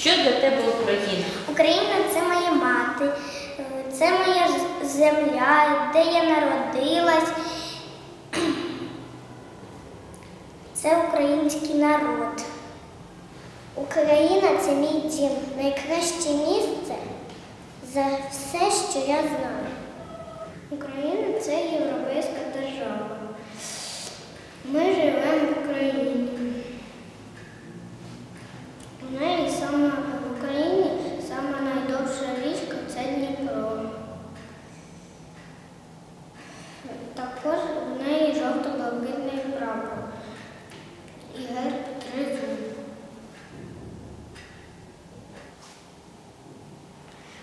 Що для тебе Україна? Україна це моя мати, це моя земля, де я народилась. Це український народ. Україна це мій дім, найкраще місце за все, що я знаю. Україна це європейська держава. Ми живемо в Україні. У неї саме в Україні саме найдовша річка це Дніпро. Також в неї жовто-блакитний прапор і герб тризуб.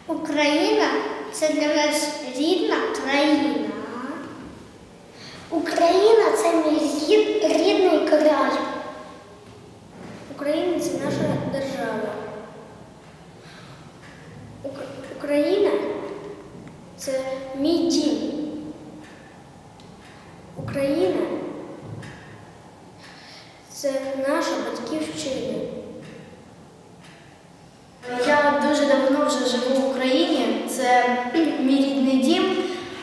Україна це для нас рідна країна. Україна це мій рідний край. Україна це наша держава. Україна це мій дім. Україна це наша батьківщина. Я дуже давно вже живу в Україні. Це мій рідний дім,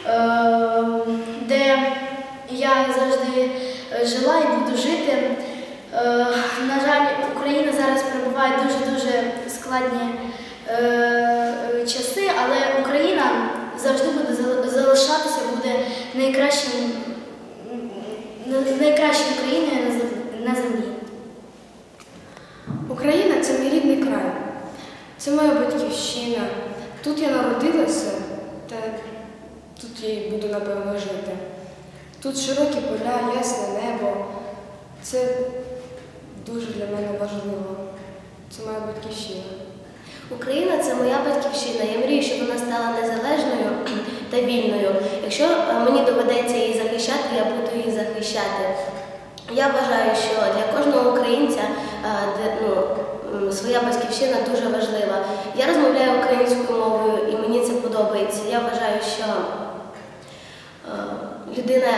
е, де я завжди жила і буду жити. Е, На жаль, Україна зараз перебуває дуже-дуже складні е, часи, але Україна завжди буде залишатися, буде найкращим, найкращою країною на землі. Україна це мій рідний край. Це моя батьківщина. Тут я народилася, та тут я і буду напевно жити. Тут широкі поля, ясне небо. Це дуже для мене важливо. Це моя батьківщина. Україна це моя батьківщина. Я мрію, щоб вона стала незалежною та вільною. Якщо е, мені доведеться її захищати, я буду її захищати. Я вважаю, що для кожного українця е, ну, своя батьківщина дуже важлива. Я розмовляю українською мовою і мені це подобається. Я вважаю, що е, людина,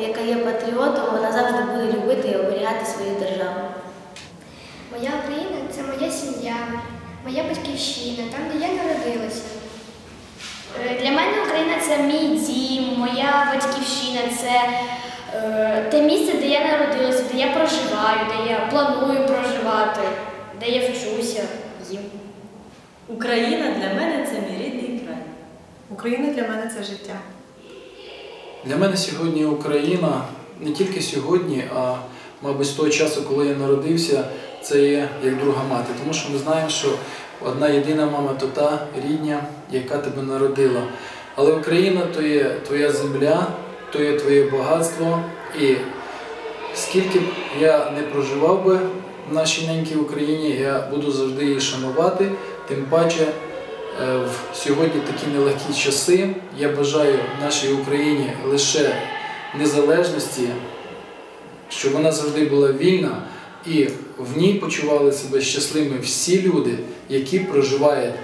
яка є патріотом, вона завжди буде любити і оберігати свою державу. Моя Україна це моя сім'я, моя батьківщина, там, де я народилася. Е, Для мене Україна це мій дім, моя батьківщина, це місце, де я народилася, де я проживаю, де я планую проживати, де я вчуся. їм. Україна для мене це мій рідний край. Україна для мене це життя. Для мене сьогодні Україна не тільки сьогодні, а мабуть з того часу, коли я народився, це є як друга мати. Тому що ми знаємо, що одна єдина мама то та рідня, яка тебе народила. Але Україна то є твоя земля, то є твоє багатство. І скільки б я не проживав би в нашій ненькій Україні, я буду завжди її шанувати, тим паче. Е, В сьогодні такі нелегкі часи. Я бажаю нашій Україні лише незалежності, щоб вона завжди була вільна і в ній почували себе щасливими всі люди, які проживають.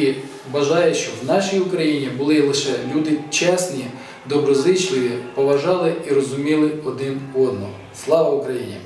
І бажаю, щоб в нашій Україні були лише люди чесні, доброзичливі, поважали і розуміли один одного. Слава Україні!